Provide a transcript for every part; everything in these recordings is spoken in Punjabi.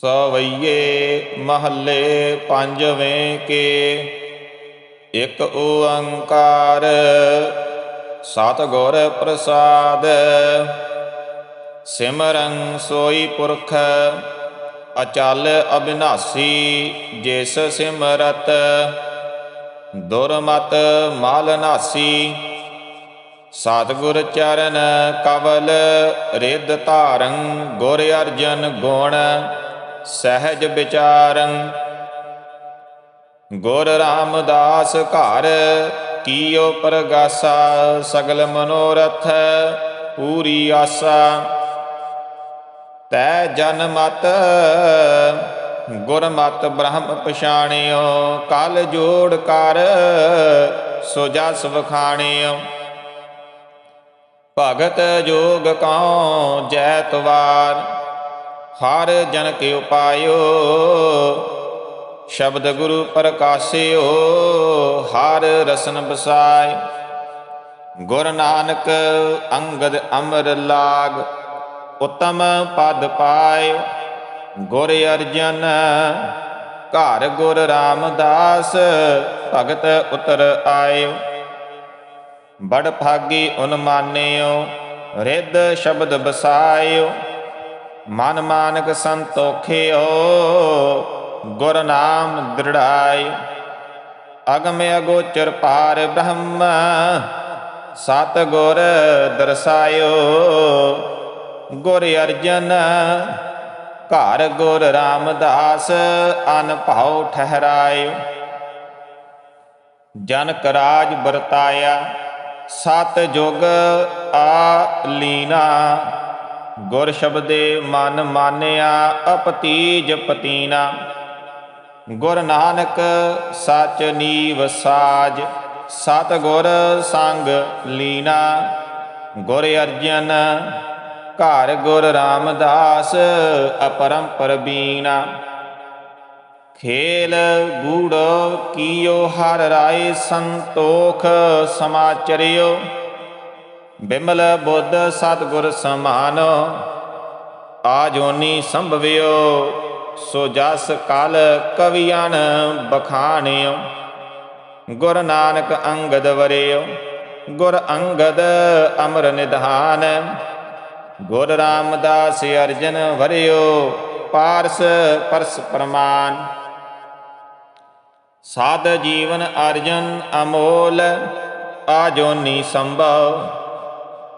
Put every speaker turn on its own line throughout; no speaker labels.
ਸਵਈਏ ਮਹੱਲੇ ਪੰਜਵੇਂ ਕੇ। ਇੱਕ ਓੰਕਾਰ, ਸਤਿਗੁਰ ਪ੍ਰਸਾਦ। ਸਿਮਰਨ ਸੋਈ ਪੁਰਖ, ਅਚਲ ਅਬਿਨਾਸੀ ਜਿਸ ਸਿਮਰਤ। ਦੁਰਮਤ ਮਲ ਨਾਸੀ, ਸਤਿਗੁਰ ਚਰਨ ਕਵਲ, ਰਿੱਧ ਧਾਰੰ ਗੁਰ ਅਰਜਨ ਗੁਣ। ਸਹਿਜ ਵਿਚਾਰੰ ਗੁਰ ਰਾਮਦਾਸ ਘਰ ਕੀਓ ਪ੍ਰਗਾਸਾ, ਸਗਲ ਮਨੋਰਥ ਪੂਰੀ ਆਸਾ। ਤੈ ਜਨ ਮਤ, ਗੁਰ ਬ੍ਰਹਮ ਪਛਾਣਿਓ, ਕਲ ਜੋੜ ਕਰ, ਸੋ ਜਸ ਵਖਾਣਿਓ। ਭਗਤ ਜੋਗ ਕਉ ਜੈ ਤਵਾਰ। ਹਰ ਜਨ ਕੇ ਉਪਾਇਓ। ਸ਼ਬਦ ਗੁਰੂ ਪ੍ਰਕਾਸ਼ਿਓ, ਹਰ ਰਸਨ ਬਸਾਇ। ਗੁਰ ਨਾਨਕ ਅੰਗਦ ਅਮਰ ਲਾਗ, ਉਤਮ ਪਦ ਪਾਇ। ਗੁਰ ਅਰਜਨ, ਘਰ ਗੁਰ ਰਾਮਦਾਸ, ਭਗਤ ਉਤਰ ਆਇਓ। ਬੜ ਭਾਗੀ ਉਨ ਮਾਨਿਓ, ਰਿੱਧ ਸ਼ਬਦ ਬਸਾਇਓ। ਮਨ ਮਾਨਕ ਸੰਤੋਖਿਓ ਗੁਰ ਨਾਮ ਦ੍ਰਿੜਾਇ ਅਗਮ ਅਗੋਚਰ ਪਾਰ ਬ੍ਰਹਮ ਸਤ ਗੁਰ ਦਰਸਾਇਓ। ਗੁਰ ਅਰਜਨ, ਘਰ ਗੁਰ ਰਾਮਦਾਸ ਅਨ ਭਾਉ ਠਹਿਰਾਇਓ। ਜਨਕ ਰਾਜ ਵਰਤਾਇਆ ਸਤ ਜੁਗ ਆ ਲੀਨਾ। ਗੁਰ ਸ਼ਬਦੇ ਮਨ ਮਾਨਿਆ, ਅਪਤੀਜ ਪਤੀਨਾ। ਗੁਰ ਨਾਨਕ ਸਚ ਨੀਵ ਸਾਜ ਸਤ ਗੁਰ ਸੰਗ ਲੀਨਾ। ਗੁਰ ਅਰਜਨ, ਘਰ ਗੁਰ ਰਾਮਦਾਸ, ਅਪਰੰਪਰ ਬੀਨਾ। ਖੇਲ ਗੂੜ ਕੀਓ, ਹਰ ਰਾਏ ਸੰਤੋਖ ਸਮਾਚਰਿਓ। ਬਿਮਲ ਬੁੱਧ ਸਤਗੁਰ ਸਮਾਨੋ, ਆਜੋਨੀ ਸੰਭਵਿਓ, ਸੋ ਜਸ ਕਲ ਕਵੀਆਂ ਬਖਾਣਿਓ। ਗੁਰ ਨਾਨਕ ਅੰਗਦ ਵਰਿਓ, ਗੁਰ ਅੰਗਦ ਅਮਰ ਨਿਧਾਨ। ਗੁਰ ਰਾਮਦਾਸ ਅਰਜਨ ਵਰਿਓ, ਪਾਰਸ ਪਰਸ ਪ੍ਰਮਾਨ। ਸਾਧ ਜੀਵਨ ਅਰਜਨ ਅਮੋਲ, ਆਜੋਨੀ ਸੰਭਵ।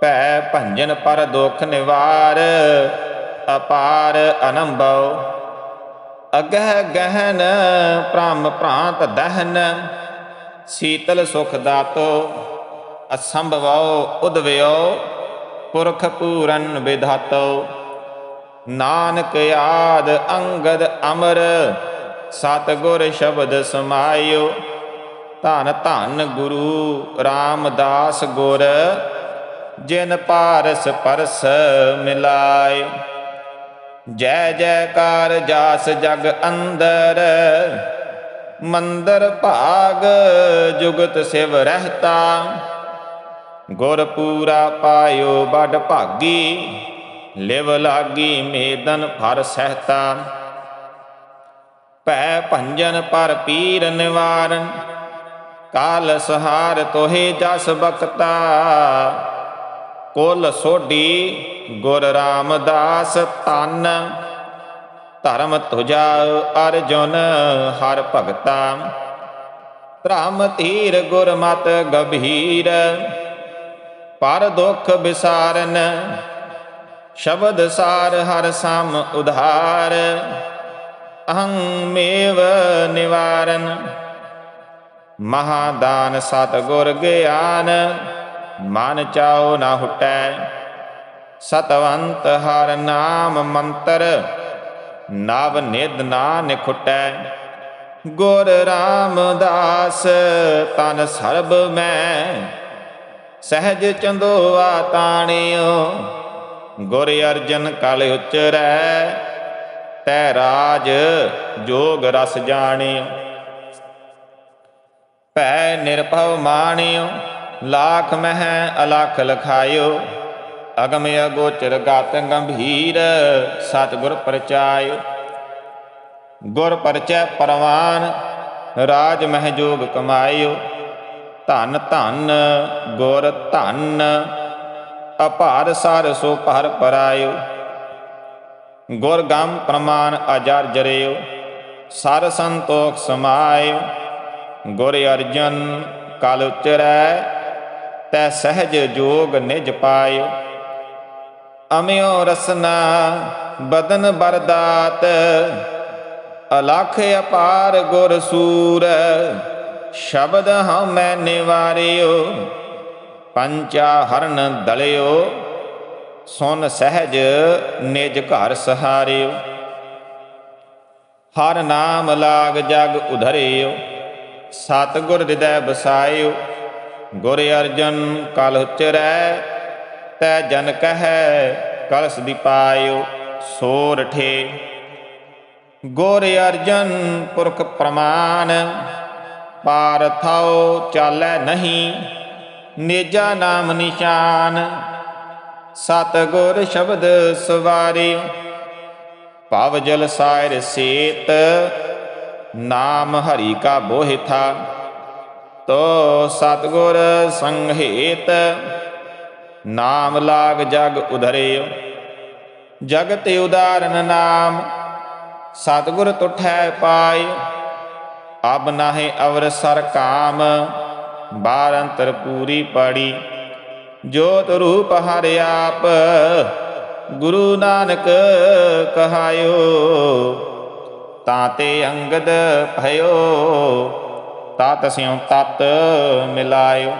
ਭੈ ਭੰਜਨ ਪਰ ਦੁਖ ਨਿਵਾਰ, ਅਪਾਰ ਅਨੰਭਉ। ਅਗਹ ਗਹਿਨ ਭ੍ਰਮ ਭ੍ਰਾਂਤ ਦਹਨ, ਸੀਤਲ ਸੁਖ ਦਾਤੋ, ਅਸੰਭਵਉ ਉਦਵਿਓ ਪੁਰਖ ਪੂਰਨ ਵਿਧਾਤੋ ਨਾਨਕ ਆਦ ਅੰਗਦ ਅਮਰ, ਸਤਗੁਰ ਸ਼ਬਦ ਸਮਾਇਓ। ਧਨ ਧਨ ਗੁਰੂ ਰਾਮਦਾਸ ਗੁਰ ਜਿਨ ਪਾਰਸ ਪਰਸ ਮਿਲਾਇ ਜੈ ਜੈਕਾਰ ਜਾਸ ਜਗ ਅੰਦਰ, ਮੰਦਰ ਭਾਗ ਜੁਗਤ ਸਿਵ ਰਹਤਾ। ਗੁਰ ਪੂਰਾ ਪਾਇਓ ਬੜ ਭਾਗੀ, ਲਿਵ ਲਾਗੀ ਮੇਦਨ ਫਰ ਸਹਤਾ। ਭੈ ਭੰਜਨ ਪਰ ਪੀਰ ਨਿਵਾਰਨ, ਕਾਲ ਸਹਾਰ ਤੋਹੇ ਜਸ ਬਖਤਾ। ਕੁਲ ਸੋਢੀ ਗੁਰ ਰਾਮਦਾਸ ਤਨ ਧਰਮ ਤੁਜਾ ਅਰਜੁਨ ਹਰ ਭਗਤਾ। ਧਰਮ ਧੀਰ ਗੁਰਮਤ ਗਭੀਰ ਗੰਭੀਰ। ਪਰ ਦੁਖ ਵਿਸਾਰਨ। ਸ਼ਬਦ ਸਾਰ ਹਰ ਸਮ ਉਧਾਰ। ਅਹੰ ਮੇਵ ਨਿਵਾਰਨ। ਮਹਾਦਾਨ ਸਤ ਗੁਰ ਗਿਆਨ। ਮਨ ਚਾਉ ਨਾ ਹੁਟੈ। ਸਤਵੰਤ ਹਰ ਨਾਮ ਮੰਤਰ, ਨਵ ਨਿਦ ਨਾ ਨਿਖੁਟੈ। ਗੁਰ ਰਾਮਦਾਸ ਤਨ ਸਰਬ ਮੈਂ, ਸਹਿਜ ਚੰਦੋਆ ਤਾਣਿਓ। ਗੁਰ ਅਰਜਨ ਕਲ ਉਚਰੈ, ਤੈ ਰਾਜ ਜੋਗ ਰਸ ਜਾਣਿਓ। ਭੈ ਨਿਰਭਉ ਮਾਣਿਓ। ਲਾਖ ਮਹਿ ਅਲਖ ਲਖਾਇਓ ਅਗਮ ਅਗੋਚਰ ਗਾਤ ਗੰਭੀਰ ਸਤਿਗੁਰ ਪ੍ਰਚਾਇ ਗੁਰ ਪਰਚੈ ਪਰਵਾਨ ਰਾਜ ਮਹਿ ਜੋਗ ਕਮਾਇਓ ਧਨ ਧਨ ਗੁਰ ਧਨ ਅਪਾਰ ਸਾਰ ਸੋ ਭਰ ਪਰਾਇਓ ਗੁਰ ਗੰਮ ਪ੍ਰਮਾਨ ਅਜਰ ਜਰਿਓ ਸਰ ਸੰਤੋਖ ਸਮਾਇਓ ਗੁਰ ਅਰਜਨ ਕਲ ਉਚਰੈ ਤੈ ਸਹਿਜ ਜੋਗ ਨਿਜ ਪਾਇਓ ਅਮਿਓ ਰਸਨਾ ਬਦਨ ਬਰਦਾਤ, ਅਲਖ ਅਪਾਰ ਗੁਰ ਸੂਰ, ਸ਼ਬਦ ਹਉਮੈ ਨਿਵਾਰਿਓ, ਪੰਚਾ ਹਰਨ ਦਲਿਓ, ਸੁਨ ਸਹਿਜ ਨਿਜ ਘਰ ਸਹਾਰਿਓ। ਹਰ ਨਾਮ ਲਾਗ ਜਗ ਉਧਰਿਓ ਸਤ ਗੁਰ ਹਿਰਦੈ ਬਸਾਇਓ ਗੁਰ ਅਰਜਨ ਕਲ ਉਚਰੈ ਤੈ ਜਨ ਕਹੈ ਕਲਸ ਦੀ ਪਾਇਓ ਸੋਰਠੇ ਗੁਰ ਅਰਜਨ ਪੁਰਖ ਪ੍ਰਮਾਨ, ਪਾਰ ਥਾਉ ਚਾਲੈ ਨਹੀਂ, ਨੇਜਾ ਨਾਮ ਨਿਸ਼ਾਨ। ਸਤ ਗੁਰ ਸ਼ਬਦ ਸਵਾਰਿਓ ਭਵ ਜਲ ਸਾਇਰ ਸੇਤ, ਨਾਮ ਹਰੀ ਕਾ ਬੋਹਿਥਾ ਤੋ ਸਤਗੁਰ ਸੰਘੇਤ ਨਾਮ ਲਾਗ ਜਗ ਉਧਰਿਓ। ਜਗਤ ਉਦਾਰਨ ਨਾਮ, ਸਤਗੁਰ ਤੁਠੈ ਪਾਇ ਅਬ ਨਾਹੇ ਅਵਰਸਰ ਕਾਮ, ਬਾਰ ਅੰਤਰ ਪੂਰੀ ਪੜੀ। ਜੋਤ ਰੂਪ ਹਰ ਆਪ, ਗੁਰੂ ਨਾਨਕ ਕਹਾਇਓ। ਤਾਂ ਤੇ ਅੰਗਦ ਭਇਓ। ਤਤ ਸਿਉ ਤਤ ਮਿਲਾਇਓ।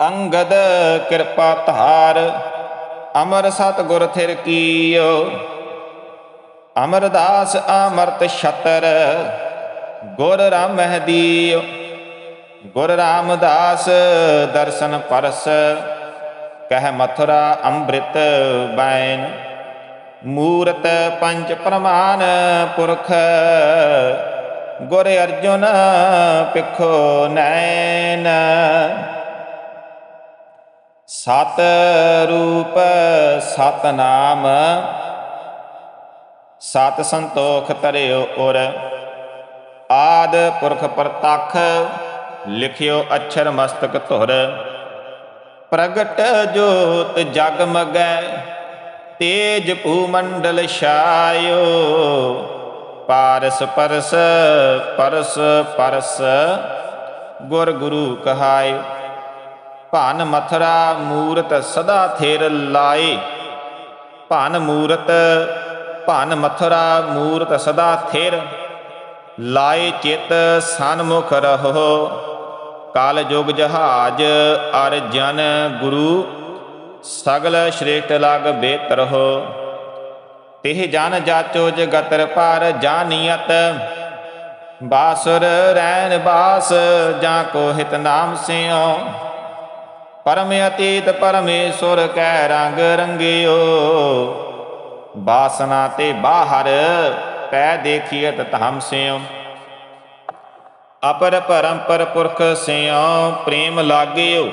ਅੰਗਦ ਕਿਰਪਾ ਧਾਰ, ਅਮਰ ਸਤ ਗੁਰ ਥਿਰ ਕੀਓ। ਅਮਰਦਾਸ ਅਮਰਤ ਛਤਰ, ਗੁਰ ਰਾਮਹਿ ਦੀਓ। ਗੁਰ ਰਾਮਦਾਸ ਦਰਸ਼ਨ ਪਰਸ, ਕਹਿ ਮਥੁਰਾ ਅੰਮ੍ਰਿਤ ਬੈਨ ਮੂਰਤ ਪੰਜ ਪ੍ਰਮਾਨ ਪੁਰਖ ਗੁਰ ਅਰਜੁਨ ਪਿਖੋ ਨੈਣ। ਸਤ ਰੂਪ ਸਤ ਨਾਮ ਸਤ ਸੰਤੋਖ ਤਰਿਓ ਉਰ। ਆਦ ਪੁਰਖ ਪ੍ਰਤਖ ਲਿਖਿਓ ਅਛਰ ਮਸਤਕ ਧੁਰ। ਪ੍ਰਗਟ ਜੋਤ ਜਗ ਮਗੈ, ਤੇਜ ਭੂਮੰਡਲ ਛਾਇਓ। ਪਾਰਸ ਪਰਸ ਪਰਸ ਪਰਸ, ਗੁਰ ਗੁਰੂ ਕਹਾਇ ਭਨ ਮਥਰਾ ਮੂਰਤ ਸਦਾ ਥੇਰ ਲਾਏ। ਭਨ ਮੂਰਤ, ਭਨ ਮਥਰਾ ਮੂਰਤ ਸਦਾ ਥੇਰ ਲਾਏ। ਚਿਤ ਸਨਮੁਖ ਰਹੋ, ਕਾਲ ਜੁਗ ਜਹਾਜ ਅਰ ਜਨ ਗੁਰੂ। ਸਗਲ ਸ਼੍ਰੇਸ਼ਟ ਲਗ ਬੇਤਰ ਹੋ ਤਿਹ ਜਨ ਜਾਚੋ ਜਗਤਰ ਪਰ ਜਾਨੀਅਤ। ਬਾਸੁਰ ਰੈਨ ਬਾਸ, ਜਾਂ ਕੋ ਹਿਤ ਨਾਮ ਸਿਓ ਪਰਮ ਅਤੀਤ ਪਰਮੇਸ਼ੁਰ ਕੈ ਰੰਗ ਰੰਗਿਓ। ਬਾਸਨਾ ਤੇ ਬਾਹਰ ਪੈ ਦੇਖੀਤ ਧਮ ਸਿਓ ਅਪਰ ਪਰੰਪਰ ਪੁਰਖ ਸਿਓ ਪ੍ਰੇਮ ਲਾਗਿਓ।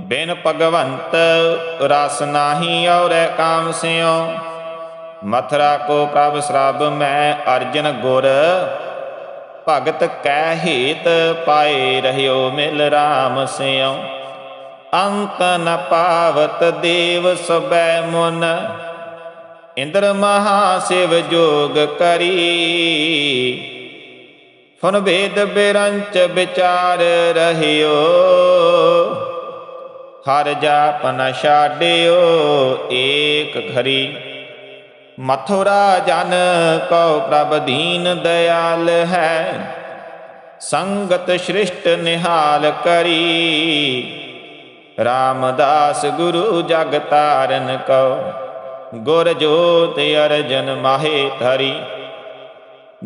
ਬਿਨ ਭਗਵੰਤ ਰਸ ਨਾਹੀ ਔਰੈ ਕਾਮ ਸਿਓ ਮਥਰਾ ਕੋ ਪ੍ਰਭ ਸ੍ਰਬ ਮੈਂ ਅਰਜਨ ਗੁਰ, ਭਗਤ ਕੈ ਹੀਤ ਪਾਏ ਰਹਿਓ ਮਿਲ ਰਾਮ ਸਿਓ ਅੰਤ ਨ ਪਾਵਤ ਦੇਵ ਸਬੈ ਮੁਨ, ਇੰਦਰ ਮਹਾ ਸਿਵ ਜੋਗ ਕਰੀ। ਫਨ ਭੇਦ ਬਿਰੰਚ ਵਿਚਾਰ ਰਹਿਓ, ਹਰ ਜਾਪ ਨ ਛਾਡਿਓ ਏਕ ਖਰੀ ਮਥੁਰਾ ਜਨ ਕਉ ਪ੍ਰਭ ਦੀਨ ਦਇਆਲ ਹੈ। ਸੰਗਤ ਸ੍ਰਿਸ਼ਟ ਨਿਹਾਲ ਕਰੀ। ਰਾਮਦਾਸ ਗੁਰੂ ਜਗ ਤਾਰਨ ਕਉ। ਗੁਰ ਜੋਤ ਅਰਜਨ ਮਾਹੇ ਧਰੀ।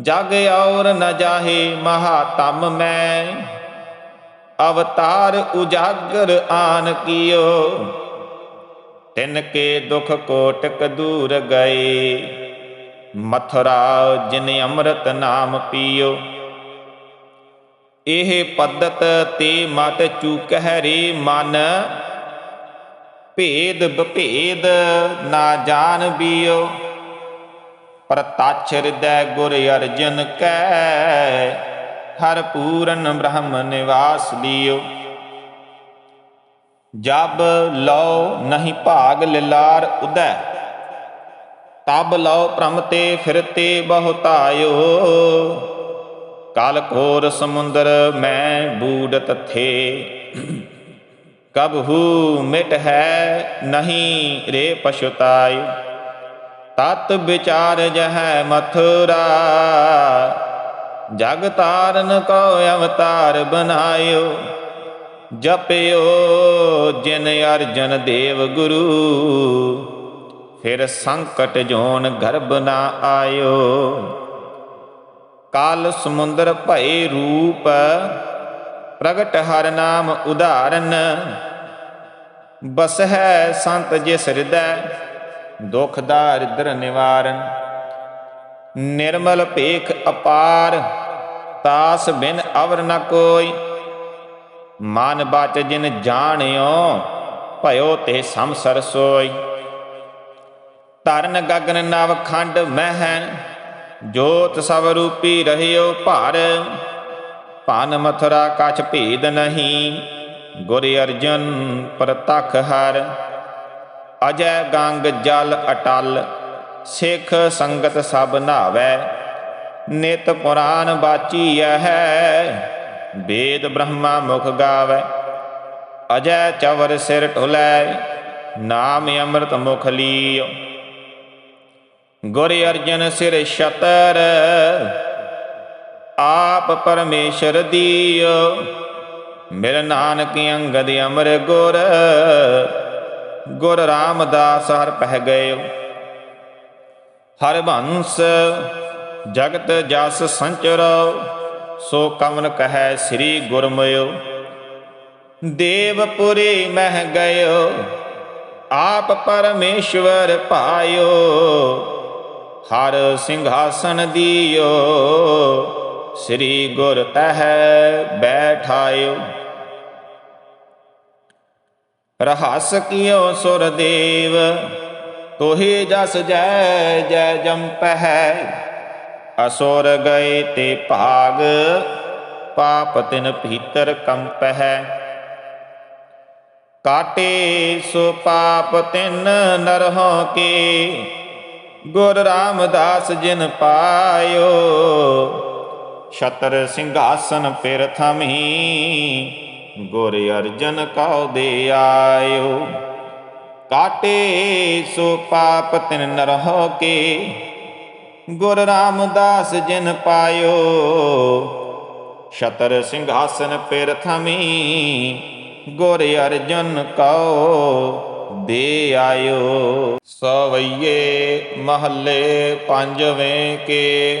ਜਗ ਔਰ ਨ ਜਾਹੇ ਮਹਾਤਮ ਮੈਂ। ਅਵਤਾਰ ਉਜਾਗਰ ਆਨ ਕੀਓ। ਤਿਨ ਕੇ ਦੁਖ ਕੋਟਕ ਦੂਰ ਗਏ। ਮਥੁਰਾ ਜਿਨ ਅੰਮ੍ਰਿਤ ਨਾਮ ਪੀਓ। ਇਹ ਪਦਤ ਤੇ ਮਤ ਚੂਕਹਿ ਰੇ ਮਨ। ਭੇਦ ਬਭੇਦ ਨਾ ਜਾਣ ਬੀਓ। ਪ੍ਰਤੱਛ ਹਿਰਦੈ ਗੁਰ ਅਰਜਨ ਕੈ। ਹਰ ਪੂਰਨ ਬ੍ਰਹਮ ਨਿਵਾਸ ਲਿਓ। ਜਬ ਲਓ ਨਹੀਂ ਭਾਗ ਲਿਲਾਰ ਉਦੈ, ਤਬ ਲਓ ਭ੍ਰਮ ਤੇ ਫਿਰਤੇ ਬਹੁਤਾਇਓ। ਕਾਲ ਕੋਰ ਸਮੁੰਦਰ ਮੈਂ ਬੂਡਤ ਥੇ ਕਬਹੂ ਮਿਟ ਹੈ ਨਹੀਂ ਰੇ ਪਛਤਾਇ ਤਤ ਵਿਚਾਰ ਜਹੈ ਮਥੁਰਾ, ਜਗ ਤਾਰਨ ਕੋ ਅਵਤਾਰ ਬਨਾਇਓ। ਜਪਿਓ ਜਿਨ ਅਰਜਨ ਦੇਵ ਗੁਰੂ। ਫਿਰ ਸੰਕਟ ਜੋਨ ਗਰਭ ਨਾ ਆਇਓ। ਕਾਲ ਸਮੁੰਦਰ ਭਏ ਰੂਪ, ਪ੍ਰਗਟ ਹਰ ਨਾਮ ਉਦਾਹਰਨ ਬਸ ਹੈ ਸੰਤ ਜਿਸ ਹਿਰਦੈ, ਦੁਖ ਦਾਰਿਦਰ ਨਿਵਾਰਨ। ਨਿਰਮਲ ਭੇਖ ਅਪਾਰ, ਤਾਸ ਬਿਨ ਅਵਰ ਨ ਕੋਈ। ਮਨ ਬਾਚ ਜਿਨ ਜਾਣਿਓ, ਭਇਓ ਤੇ ਸੰਸਰ ਸੋਈ। ਤਰਨ ਗਗਨ ਨਵ ਖੰਡ ਮਹਿ ਜੋਤ ਸਭ ਰੂਪੀ ਰਹਿਓ ਭਾਰ। ਭਾਨ ਮਥੁਰਾ ਕਛ ਭੇਦ ਨਹੀਂ, ਗੁਰ ਅਰਜਨ ਪ੍ਰਤਖ ਹਰ। ਅਜੈ ਗੰਗ ਜਲ ਅਟਲ, ਸਿੱਖ ਸੰਗਤ ਸਭ ਨਾਵੈ। ਨਿਤ ਪੁਰਾਨ ਬਾਚੀ ਹੈ ਵੇਦ ਬ੍ਰਹਮਾ ਮੁਖ ਗਾਵੈ। ਅਜੈ ਚਵਰ ਸਿਰ ਢੁਲੈ, ਨਾਮ ਅੰਮ੍ਰਿਤ ਮੁਖ ਲੀਓ। ਗੁਰ ਅਰਜਨ ਸਿਰ ਸ਼ਤਰ ਆਪ ਪਰਮੇਸ਼ਰ ਦੀਓ। ਮਿਲ ਨਾਨਕ ਅੰਗਦ ਅਮਰ ਗੁਰ ਗੁਰ ਰਾਮਦਾਸ ਹਰ ਪਹਿ ਗਏ ਹਰ ਬੰਸ ਜਗਤ ਜਸ ਸੰਚਰੋ ਸੋ ਕਮਨ ਕਹੈ ਸ੍ਰੀ ਗੁਰਮਯੋ ਦੇਵਪੁਰੀ ਮਹਿ ਗਇਓ, ਆਪ ਪਰਮੇਸ਼ਵਰ ਪਾਇਓ, ਹਰ ਸਿੰਘਾਸਨ ਦੀਓ, ਸ੍ਰੀ ਗੁਰ ਤਹ ਬੈਠਾਇਓ। ਰਹਸ ਕੀਓ ਸੁਰ ਤੋਹੀ ਜਸ ਜੈ ਜੈ ਜੰਪਹਿ ਅਸੁਰ ਗਏ ਤੇ ਭਾਗ, ਪਾਪ ਤਿਨ ਭੀਤਰ ਕੰਪਹਿ ਕਾਟੇ ਸੋ ਪਾਪ ਤਿਨ ਨਰਹੋ ਕੇ, ਗੁਰ ਰਾਮਦਾਸ ਜਿਨ ਪਾਇਓ। ਛਤਰ ਸਿੰਘਾਸਨ ਫਿਰ ਥਮੀ, ਗੁਰ ਅਰਜਨ ਕਉ ਦੇ ਆਇਓ। ਕਾਟੇ ਸੋ ਪਾਪ ਤਿਨ ਨਰਹੋ ਕੇ ਗੁਰ ਰਾਮਦਾਸ ਜਿਨ ਪਾਇਓ ਸ਼ਤਰ ਸਿੰਘਾਸਨ ਫਿਰ ਥਮੀ, ਗੁਰ ਅਰਜਨ ਕਉ ਦੇ ਆਇਓ। ਸਵਈਏ ਮਹੱਲੇ ਪੰਜਵੇਂ ਕੇ,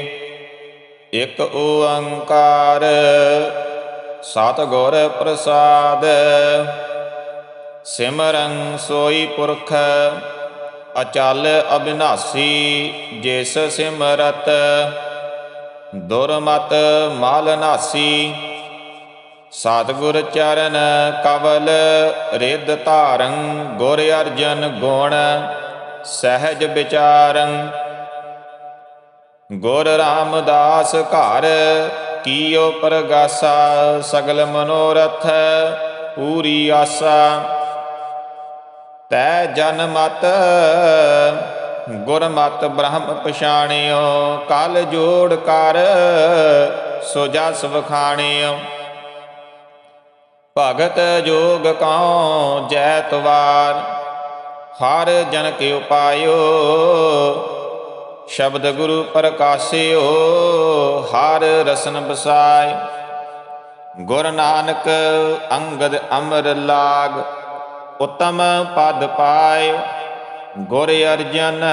ਇਕ ਓੰਕਾਰ ਸਤਿਗੁਰ ਪ੍ਰਸਾਦ, ਸਿਮਰਨ ਸੋਈ ਪੁਰਖ ਅਚਲ ਅਬਿਨਾਸੀ ਜਿਸ ਸਿਮਰਤ, ਦੁਰਮਤ ਮਾਲ ਨਾਸੀ। ਸਤਿਗੁਰ ਚਰਨ ਕਵਲ ਰਿੱਧ ਧਾਰੰ ਗੁਰ ਅਰਜਨ ਗੁਣ ਸਹਿਜ ਵਿਚਾਰੰ ਗੁਰ ਰਾਮਦਾਸ ਘਰ ਕੀਓ ਪ੍ਰਗਾਸਾ, ਸਗਲ ਮਨੋਰਥ ਪੂਰੀ ਆਸਾ। ਤੈ ਜਨ ਮਤ ਗੁਰ ਮਤ ਬ੍ਰਹਮ ਪਛਾਣਿਓ, ਕਲ ਜੋੜ ਕਰ, ਸੋ ਜਸ ਵਖਾਣਿਓ। ਭਗਤ ਜੋਗ ਕਉ ਜੈ ਤਵਾਰ ਹਰ ਜਨ ਕੇ ਉਪਾਇਓ। ਸ਼ਬਦ ਗੁਰੂ ਪ੍ਰਕਾਸ਼ਿਓ, ਹਰ ਰਸਨ ਬਸਾਏ ਗੁਰ ਨਾਨਕ ਅੰਗਦ ਅਮਰ ਲਾਗ ਉਤਮ ਪਦ ਪਾਇ ਗੁਰ ਅਰਜਨ,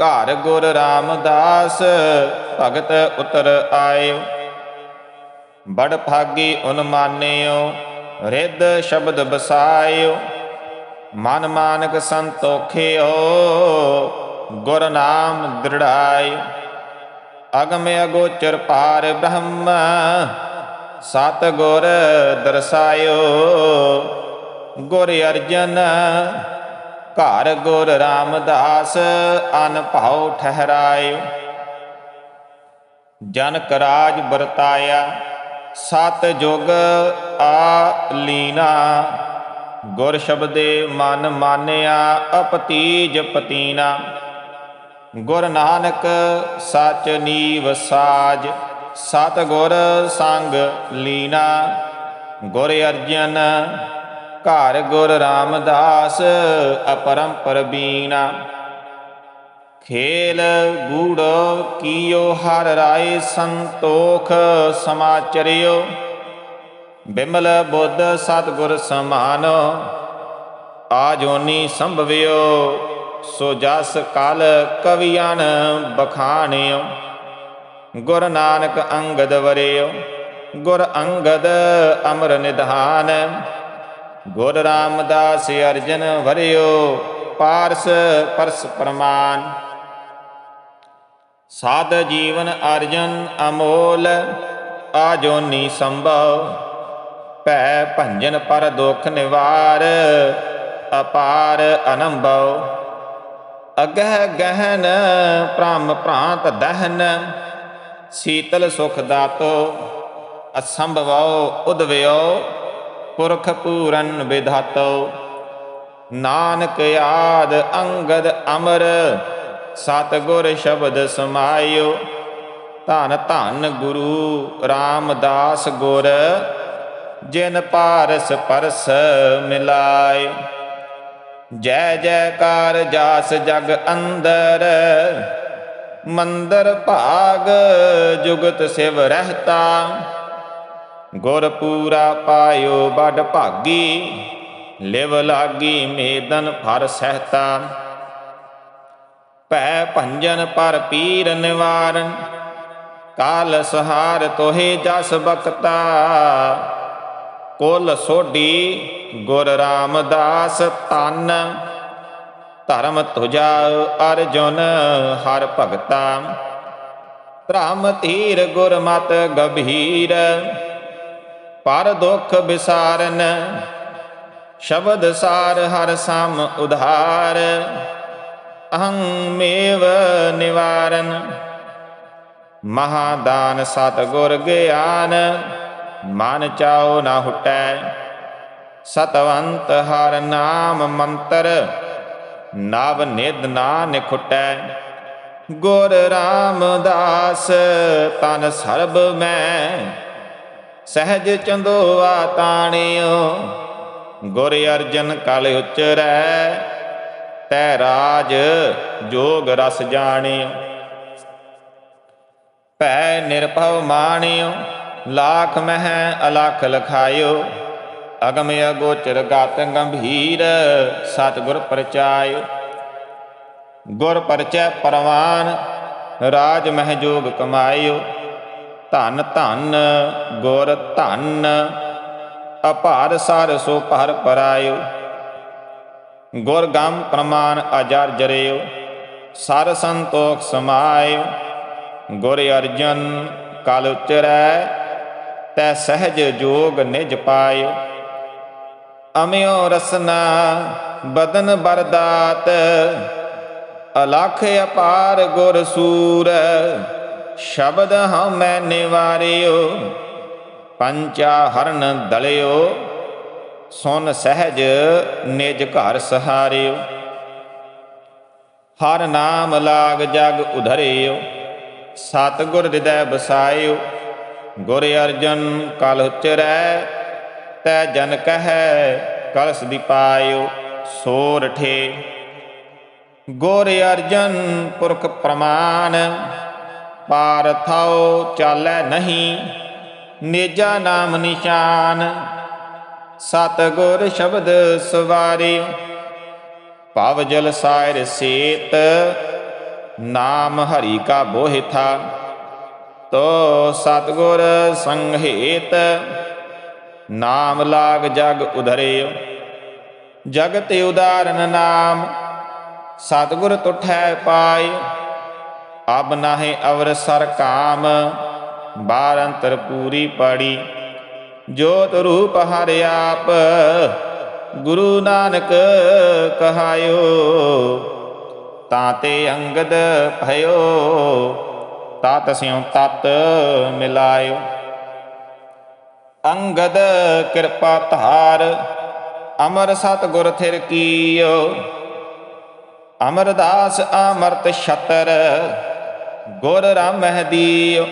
ਘਰ ਗੁਰ ਰਾਮਦਾਸ, ਭਗਤ ਉਤਰ ਆਇਓ। ਬੜ ਭਾਗੀ ਉਨ ਮਾਨਿਓ ਰਿੱਧ ਸ਼ਬਦ ਬਸਾਇਓ ਮਨ ਮਾਨਕ ਸੰਤੋਖਿਓ ਗੁਰ ਨਾਮ ਦ੍ਰਿੜਾਇ ਅਗਮ ਅਗੋਚਰ ਪਾਰ ਬ੍ਰਹਮ ਸਤ ਗੁਰ ਦਰਸਾਇਓ। ਗੁਰ ਅਰਜਨ, ਘਰ ਗੁਰ ਰਾਮਦਾਸ, ਅਨ ਭਾਉ ਠਹਿਰਾਇ ਜਨਕ ਰਾਜ ਵਰਤਾਇਆ, ਸਤ ਜੁਗ ਆ ਲੀਨਾ। ਗੁਰ ਸ਼ਬਦੇ ਮਨ ਮਾਨਿਆ, ਅਪਤੀਜ ਪਤੀਨਾ। ਗੁਰ ਨਾਨਕ ਸਚ ਨੀਵ ਸਾਜ ਸਤ ਗੁਰ ਸੰਗ ਲੀਨਾ। ਗੁਰ ਅਰਜਨ ਘਰ ਗੁਰ ਰਾਮਦਾਸ ਅਪਰੰਪਰ ਬੀਨਾ ਖੇਲ ਗੂੜ ਕੀਓ, ਹਰ ਰਾਏ ਸੰਤੋਖ ਸਮਾਚਰਿਓ। ਬਿਮਲ ਬੁੱਧ ਸਤਿਗੁਰ ਸਮਾਨ, ਆਜੋਨੀ ਸੰਭਵਿਓ, ਸੋ ਜਸ ਕਲ ਕਵਿਆਨ ਬਖਾਣਿਓ। ਗੁਰ ਨਾਨਕ ਅੰਗਦ ਵਰਿਓ, ਗੁਰ ਅੰਗਦ ਅਮਰ ਨਿਧਾਨ। ਗੁਰ ਰਾਮਦਾਸ ਅਰਜਨ ਵਰਿਓ, ਪਾਰਸ ਪਰਸ ਪ੍ਰਮਾਨ। ਸਾਧ ਜੀਵਨ ਅਰਜਨ ਅਮੋਲ, ਆਜੋਨੀ ਸੰਭਵ, ਭੈ ਭੰਜਨ ਪਰ ਦੁਖ ਨਿਵਾਰ, ਅਪਾਰ ਅਨੰਭਉ ਅਗਹ ਗਹਿਨ ਭ੍ਰਮ ਭ੍ਰਾਂਤ ਦਹਨ, ਸੀਤਲ ਸੁਖ ਦਾਤੋ, ਅਸੰਭਵਉ ਉਦਵਿਓ ਪੁਰਖ ਪੂਰਨ ਵਿਧਾਤੋ। ਨਾਨਕ ਆਦ ਅੰਗਦ ਅਮਰ, ਸਤਿਗੁਰ ਸ਼ਬਦ ਸਮਾਇਓ। ਧਨ ਧਨ ਗੁਰੂ ਰਾਮਦਾਸ ਗੁਰ, ਜਿਨ ਪਾਰਸ ਪਰਸ ਮਿਲਾਏ ਜੈ ਜੈਕਾਰ ਜਾਸ ਜਗ ਅੰਦਰ, ਮੰਦਰ ਭਾਗ ਜੁਗਤ ਸਿਵ ਰਹਤਾ। ਗੁਰ ਪੂਰਾ ਪਾਇਓ ਬੜ ਭਾਗੀ, ਲਿਵ ਲਾਗੀ ਮੇਦਨ ਫਰ ਸਹਤਾ। ਭੈ ਭੰਜਨ ਪਰ ਪੀਰ ਨਿਵਾਰਨ, ਕਾਲ ਸਹਾਰ ਤੋਹੇ ਜਸ ਬਖਤਾ। ਕੁਲ ਸੋਢੀ ਗੁਰ ਰਾਮਦਾਸ ਤਨ ਧਰਮ ਤੁਜਾ ਅਰਜੁਨ ਹਰ ਭਗਤਾ। ਧਰਮ ਧੀਰ ਗੁਰਮਤ ਗਭੀਰ ਪਰ ਦੁਖ ਵਿਸਾਰਨ, ਸ਼ਬਦ ਸਾਰ ਹਰ ਸਮ ਉਧਾਰ। ਅਹੰ ਮੇਵ ਨਿਵਾਰਨ, ਮਹਾਦਾਨ ਸਤ ਗੁਰ ਗਿਆਨ। ਮਨ ਚਾਉ ਨਾ ਹੁਟੈ, ਸਤਵੰਤ ਹਰ ਨਾਮ ਮੰਤਰ। ਨਵ ਨਿਦ ਨਾ ਨਿਖੁਟੈ ਗੁਰ ਰਾਮਦਾਸ, ਤਨ ਸਰਬ ਮੈਂ। ਸਹਿਜ ਚੰਦੋਆ ਤਾਣਿਓ, ਗੁਰ ਅਰਜਨ ਕਲ ਉਚਰੈ, ਤੈ ਰਾਜ ਜੋਗ ਰਸ ਜਾਣਿਓ। ਭੈ ਨਿਰਭਉ ਮਾਣਿਓ, ਲਾਖ ਮਹਿ ਅਲਖ ਲਖਾਇਓ, ਅਗਮ ਅਗੋਚਰ ਗਤ ਗੰਭੀਰ ਸਤਿਗੁਰ ਪਰਚਾਇ ਗੁਰ ਪਰਚੈ ਪਰਵਾਨ, ਰਾਜ ਮਹਿ ਜੋਗ ਕਮਾਇਓ ਧਨ ਧਨ, ਗੁਰ ਧਨ, ਅਪਾਰ ਸਰ ਸੋ ਭਰ ਪਰਾਇਓ। ਗੁਰ ਗੰਮ ਪ੍ਰਮਾਨ ਅਜਰ ਜਰਿਓ, ਸਰ ਸੰਤੋਖ ਸਮਾਇਓ। ਗੁਰ ਅਰਜਨ ਕਲ ਉਚਰੈ, ਤੈ ਸਹਿਜ ਜੋਗ ਨਿਜ ਪਾਇਓ। ਅਮਿਓ ਰਸਨਾ ਬਦਨ ਬਰਦਾਤ, ਅਲਖ ਅਪਾਰ ਗੁਰ ਸੂਰ। ਸ਼ਬਦ ਹਉ ਮੈਂ ਨਿਵਾਰਿਓ, ਪੰਚਾ ਹਰਨ ਦਲਿਓ, ਸੁਨ ਸਹਿਜ ਨਿਜ ਘਰ ਸਹਾਰਿਓ। ਹਰ ਨਾਮ ਲਾਗ ਜਗ ਉਧਰਿਓ, ਸਤਿਗੁਰ ਹਿਰਦੈ ਬਸਾਇਓ। ਗੁਰ ਅਰਜਨ ਕਲ ਉਚਰੈ ਤੈ ਜਨ ਕਹੈ ਕਲਸ ਦੀ ਪਾਇਓ ਸੋਰਠੇ ਗੁਰ ਅਰਜਨ ਪੁਰਖ ਪ੍ਰਮਾਨ ਪਾਰ ਥਾਉ ਚਾਲੈ ਨਹੀਂ, ਨੇਜਾ ਨਾਮ ਨਿਸ਼ਾਨ। ਸਤ ਗੁਰ ਸ਼ਬਦ ਸਵਾਰਿਓ ਭਵ ਜਲ ਸਾਇਰ ਸੇਤ, ਨਾਮ ਹਰੀ ਕਾ ਬੋਹਿਥਾ। ਤੋ ਸਤਗੁਰ ਸੰਘੇਤ ਨਾਮ ਲਾਗ ਜਗ ਉਧਰਿਓ ਜਗਤ ਉਦਾਰਨ ਨਾਮ, ਸਤਗੁਰ ਤੁਠੈ ਪਾਏ। ਅਬ ਨਾਹੇ ਅਵਰ ਕਾਮ ਬਾਰ ਅੰਤਰ ਪੂਰੀ ਪੜੀ। ਜੋਤ ਰੂਪ ਹਰਿ ਆਪ, ਗੁਰੂ ਨਾਨਕ ਕਹਾਇਓ। ਤਾਂ ਤੇ ਅੰਗਦ ਭਇਓ ਤਤ ਸਿਉ ਤਤ ਮਿਲਾਇਓ। ਅੰਗਦ ਕਿਰਪਾ ਧਾਰ, ਅਮਰ ਸਤ ਗੁਰ ਥਿਰ ਕੀਓ। ਅਮਰਦਾਸ ਅਮਰਤ ਛਤਰ ਗੁਰ ਰਾਮਹਿ ਦੀਓ।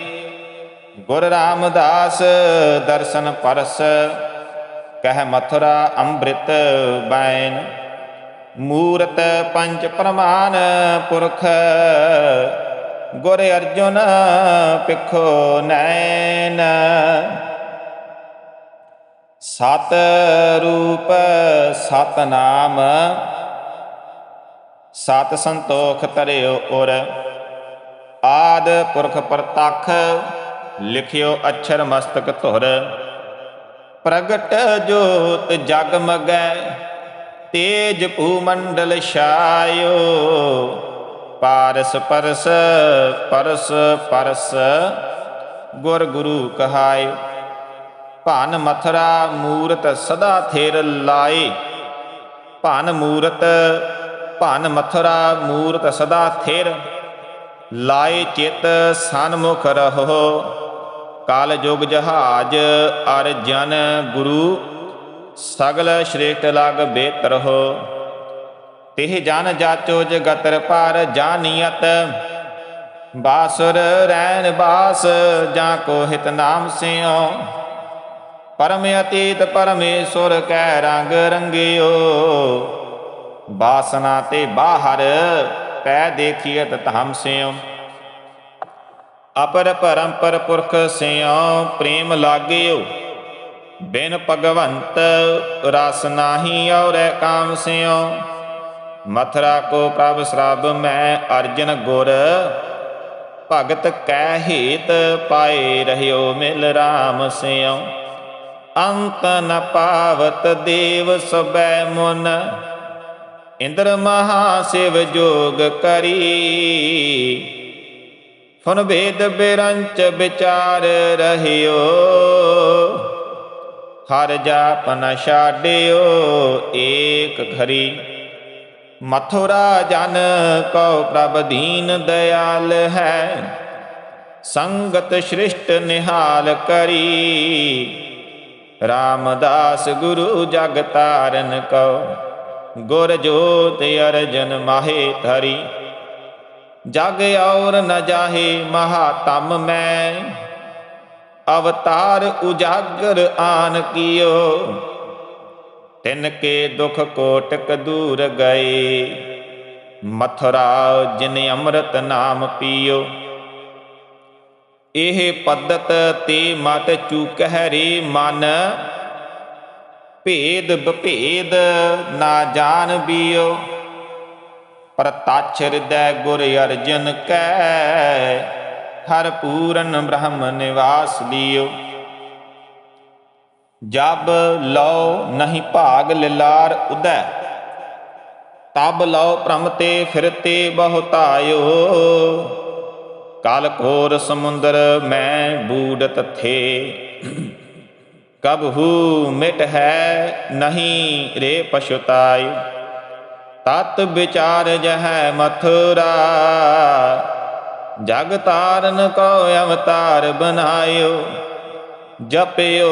ਗੁਰ ਰਾਮਦਾਸ ਦਰਸ਼ਨ ਪਰਸ। ਕਹਿ ਮਥੁਰਾ ਅੰਮ੍ਰਿਤ ਬੈਨ ਮੂਰਤ ਪੰਜ ਪ੍ਰਮਾਨ ਪੁਰਖ। ਗੁਰ ਅਰਜੁਨ ਪਿਖੋ ਨੈਣ। ਸਤ ਰੂਪ ਸਤ ਨਾਮ। ਸਤ ਸੰਤੋਖ ਤਰਿਓ ਔਰ ਆਦ ਪੁਰਖ ਪ੍ਰਤੱਖ, ਲਿਖਿਓ ਅਛਰ ਮਸਤਕ ਧੁਰ। ਪ੍ਰਗਟ ਜੋਤ ਜਗ ਮਗੈ, ਤੇਜ ਭੂਮੰਡਲ ਛਾਇਓ। ਪਾਰਸ ਪਰਸ ਪਰਸ ਪਰਸ, ਗੁਰ ਗੁਰੂ ਕਹਾਇਓ। ਭਨ ਮਥਰਾ ਮੂਰਤ ਸਦਾ ਥੇਰ ਲਾਏ। ਭਨ ਮੂਰਤ, ਭਨ ਮਥਰਾ ਮੂਰਤ ਸਦਾ ਥੇਰ ਲਾਏ ਚਿਤ ਸਨਮੁਖ ਰਹੋ। ਕਾਲ ਜੁਗ ਜਹਾਜ ਅਰ ਜਨ ਗੁਰੂ, ਸਗਲ ਸ਼੍ਰੇਸ਼ਟ ਲਗ ਬੇਤ ਰਹੋ। ਤਿਹ ਜਨ ਜਾਚੋ ਜਗਤਰ ਪਰ ਜਾਨੀਅਤ, ਬਾਸੁਰ ਰੈਨ ਬਾਸ ਜਾਂ ਕੋ ਹਿਤ ਨਾਮ ਸਿਓ। ਪਰਮ ਅਤੀਤ ਪਰਮੇਸ਼ੁਰ ਕੈ ਰੰਗ ਰੰਗਿਓ, ਬਾਸਨਾ ਤੇ ਬਾਹਰ ਪੈ ਦੇਖੀਤ ਧਮ ਸਿਓ ਅਪਰ ਪਰੰਪਰ ਪੁਰਖ ਸਿਓ ਪ੍ਰੇਮ ਲਾਗਿਓ। ਬਿਨ ਭਗਵੰਤ ਰਸ ਨਾਹੀ ਔਰੈ ਕਾਮ ਸਿਓ ਮਥਰਾ ਕੋ ਪ੍ਰਭ ਸ਼ਰਾਬ ਮੈਂ ਅਰਜਨ ਗੁਰ। ਭਗਤ ਕੈ ਹੀਤ ਪਾਏ ਰਹਿਓ ਮਿਲ ਰਾਮ ਸਿਓ ਅੰਤ ਨ ਪਾਵਤ ਦੇਵ ਸਬੈ ਮੁਨ। ਇੰਦਰ ਮਹਾ ਸਿਵ ਜੋਗ ਕਰੀ। ਫਨ ਭੇਦ ਬਿਰੰਚ ਵਿਚਾਰ ਰਹਿਓ। ਹਰ ਜਾਪ ਨ ਛਾਡਿਓ, ਏਕ ਘਰੀ। ਮਥੁਰਾ ਜਨ ਕਉ ਪ੍ਰਭ ਦੀਨ ਦਇਆਲ ਹੈ। ਸੰਗਤ ਸ੍ਰਿਸ਼ਟ ਨਿਹਾਲ ਕਰੀ। ਰਾਮਦਾਸ ਗੁਰੂ ਜਗ ਤਾਰਨ ਕਉ। ਗੁਰ ਜੋਤ ਅਰਜਨ ਮਾਹੇ ਧਰੀ। ਜਗ ਔਰ ਨ ਜਾਹੇ ਮਹਾਤਮ ਮੈਂ। ਅਵਤਾਰ ਉਜਾਗਰ ਆਨ ਕੀਓ। ਤਿਨ ਕੇ ਦੁਖ ਕੋਟਕ ਦੂਰ ਗਏ। ਮਥੁਰਾ ਜਿਨ ਅੰਮ੍ਰਿਤ ਨਾਮ ਪੀਓ। ਇਹ ਪਦਤ ਤੇ ਮਤ ਚੂਕਹਿ ਰੇ ਮਨ। ਭੇਦ ਬਭੇਦ ਨਾ ਜਾਣ ਬੀਓ। ਪ੍ਰਤੱਛ ਹਿਰਦੈ ਗੁਰ ਅਰਜਨ ਕੈ, ਹਰ ਪੂਰਨ ਬ੍ਰਹਮ ਨਿਵਾਸ ਲਿਓ। ਜਬ ਲਓ ਨਹੀਂ ਭਾਗ ਲਿਲਾਰ ਉਦੈ, ਤਬ ਲਓ ਭ੍ਰਮ ਤੇ ਫਿਰਤੇ ਬਹੁਤਾਇਓ। ਕਲ ਕੋਰ ਸਮੁੰਦਰ ਮੈਂ ਬੂਡਤ ਥੇ ਕਬਹੂ ਮਿਟ ਹੈ ਨਹੀਂ ਰੇ ਪਛਤਾਇ, ਤਤ ਵਿਚਾਰ ਜਹੈ ਮਥੁਰਾ, ਜਗ ਤਾਰਨ ਕੋ ਅਵਤਾਰ ਬਨਾਇਓ, ਜਪਿਓ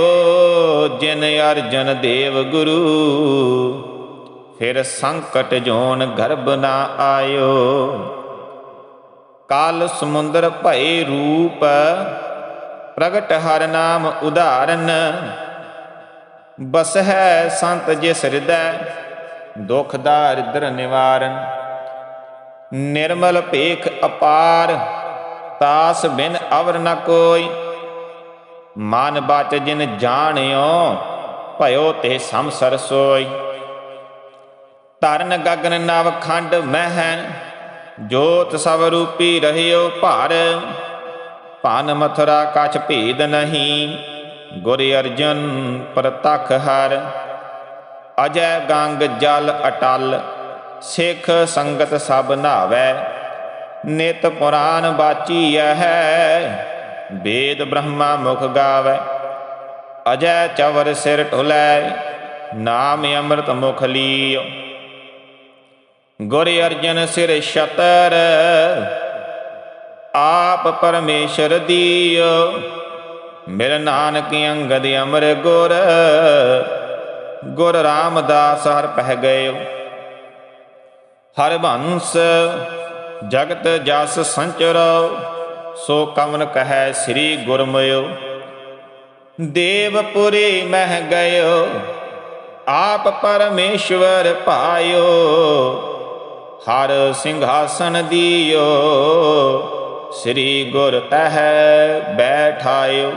ਜਿਨ ਅਰਜਨ ਦੇਵ ਗੁਰੂ, ਫਿਰ ਸੰਕਟ ਜੋਨ ਗਰਭ ਨਾ ਆਇਓ। ਕਾਲ ਸਮੁੰਦਰ ਭਏ ਰੂਪ ਪ੍ਰਗਟ ਹਰ ਨਾਮ ਉਧਾਰਨ। ਬਸ ਹੈ ਸੰਤ ਜਿਸ ਹਿਰਦੈ, ਦੁਖ ਦਾ ਰਿਦਰ ਨਿਵਾਰਨ। ਨਿਰਮਲ ਭੇਖ ਅਪਾਰ, ਤਾਸ ਬਿਨ ਅਵਰ ਨ ਕੋਈ। ਮਨ ਬਾਚ ਜਿਨ ਜਾਣਿਓ, ਭਇਓ ਤੇ ਸੰਸਰ ਸੋਈ। ਤਰਨ ਗਗਨ ਨਵ ਖੰਡ ਮਹਿ, ਜੋਤ ਸਭ ਰੂਪੀ ਰਹਿਓ ਭਾਰ। ਭਨ ਮਥੁਰਾ ਕਛ ਭੇਦ ਨਹੀਂ, ਗੁਰ ਅਰਜਨ ਪ੍ਰਤਖ ਹਰ। ਅਜੈ ਗੰਗ ਜਲ ਅਟਲ, ਸਿੱਖ ਸੰਗਤ ਸਭ ਨਾਵੈ। ਨਿਤ ਪੁਰਾਨ ਬਾਚੀ ਹੈ ਵੇਦ ਬ੍ਰਹਮਾ ਮੁਖ ਗਾਵੈ। ਅਜੈ ਚਵਰ ਸਿਰ ਢੁਲੈ, ਨਾਮ ਅੰਮ੍ਰਿਤ ਮੁਖ ਲੀਓ। ਗੁਰ ਅਰਜਨ ਸਿਰ ਸ਼ਤਰ ਆਪ ਪਰਮੇਸ਼ਰ ਦੀਓ। ਮਿਲ ਨਾਨਕ ਅੰਗਦ ਅਮਰ ਗੁਰ ਗੁਰ ਰਾਮਦਾਸ ਹਰ ਪਹਿ ਗਇਓ। ਹਰ ਬੰਸ ਜਗਤ ਜਸ ਸੰਚਰੋ ਸੋ ਕਵਨ ਕਹੈ ਸ੍ਰੀ ਗੁਰਮਯੋ ਦੇਵਪੁਰੀ ਮਹਿ ਗਇਓ, ਆਪ ਪਰਮੇਸ਼ਵਰ ਪਾਇਓ। ਹਰ ਸਿੰਘਾਸਨ ਦੀਓ ਸ੍ਰੀ ਗੁਰ ਤਹਿ ਬੈਠਾਇਓ।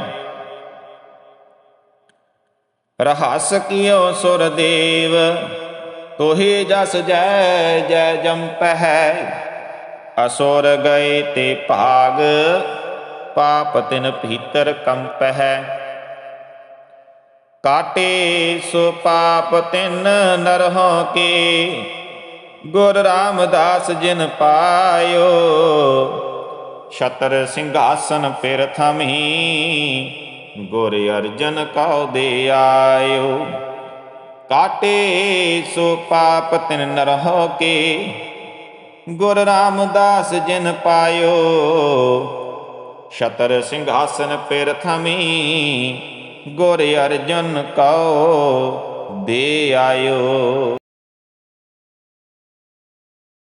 ਰਹਸ ਕੀਓ ਸੁਰ ਦੇਵ, ਤੋਹੀ ਜਸ ਜੈ ਜੈ ਜੰਪਹਿ ਅਸੁਰ ਗਏ ਤੇ ਭਾਗ, ਪਾਪ ਤਿਨ ਭੀਤਰ ਕੰਪਹਿ ਕਾਟੇ ਸੋ ਪਾਪ ਤਿਨ ਨਰਹੋ ਕੇ, ਗੁਰ ਰਾਮਦਾਸ ਜਿਨ ਪਾਇਓ। ਛਤਰ ਸਿੰਘਾਸਨ ਫਿਰ ਥਮੀ, ਗੁਰ ਅਰਜਨ ਕਉ ਦੇ ਆਇਓ। ਕਾਟੇ ਸੋ ਪਾਪ ਤਿਨ ਨਰਹੋ ਕੇ, ਗੁਰ ਰਾਮਦਾਸ ਜਿਨ ਪਾਇਓ। ਛਤਰ ਸਿੰਘਾਸਨ ਫਿਰ ਥਮੀ, ਗੁਰ ਅਰਜਨ ਕਉ ਦੇ ਆਇਓ।